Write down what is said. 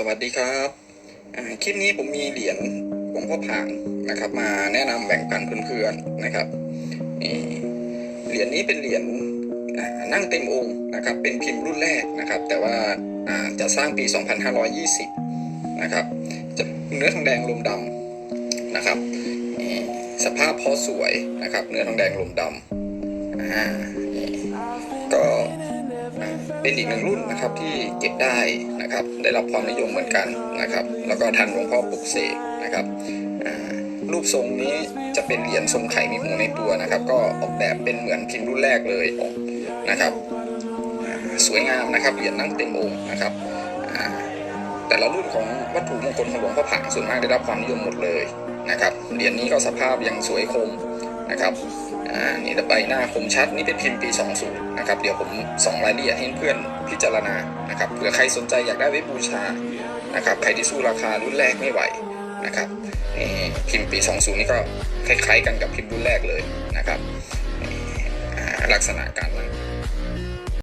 สวัสดีครับคลิปนี้ผมมีเหรียญหลวงพ่อผางนะครับ มาแนะนำแบ่งปันเพื่อนๆนะครับนี่เหรียญนี้เป็นเหรียญนั่งเต็มองค์นะครับ เป็นพิมพ์รุ่นแรกนะครับ แต่ว่าจะสร้างปี 2520 นะครับ จะเนื้อทองแดงลมดำนะครับสภาพพอสวยนะครับ เนื้อทองแดงลมดำ เป็นอีกหนึ่งรุ่นนะครับที่เก็บได้นะครับ ได้รับความนิยมเหมือนกันนะครับ แล้วก็ทันหลวงพ่อปลุกเสกนะครับรูปทรงนี้จะเป็นเหรียญทรงไข่มีหัวในตัวนะครับ ก็ออกแบบเป็นเหมือนพิมพ์รุ่นแรกเลยนะครับ สวยงามนะครับเหรียญนั่งเต็มองค์นะครับแต่ละรุ่นของวัตถุมงคลของหลวงพ่อผางส่วนมากได้รับความนิยมหมดเลยนะครับเหรียญนี้ก็สภาพยังสวยคม นะครับอ่านี่ใบหน้าคมชัดนี่เป็นพิมพ์ปี 20 นะครับ เดี๋ยวผมส่งรายละเอียดให้เพื่อนพิจารณานะครับเผื่อใครสนใจอยากได้ไว้บูชานะครับใครที่สู้ราคารุ่นแรกไม่ไหวนะครับนี่พิมพ์ปี 20 นี่ก็คล้ายๆกันกับพิมพ์รุ่นแรกเลยนะครับลักษณะการนั่ง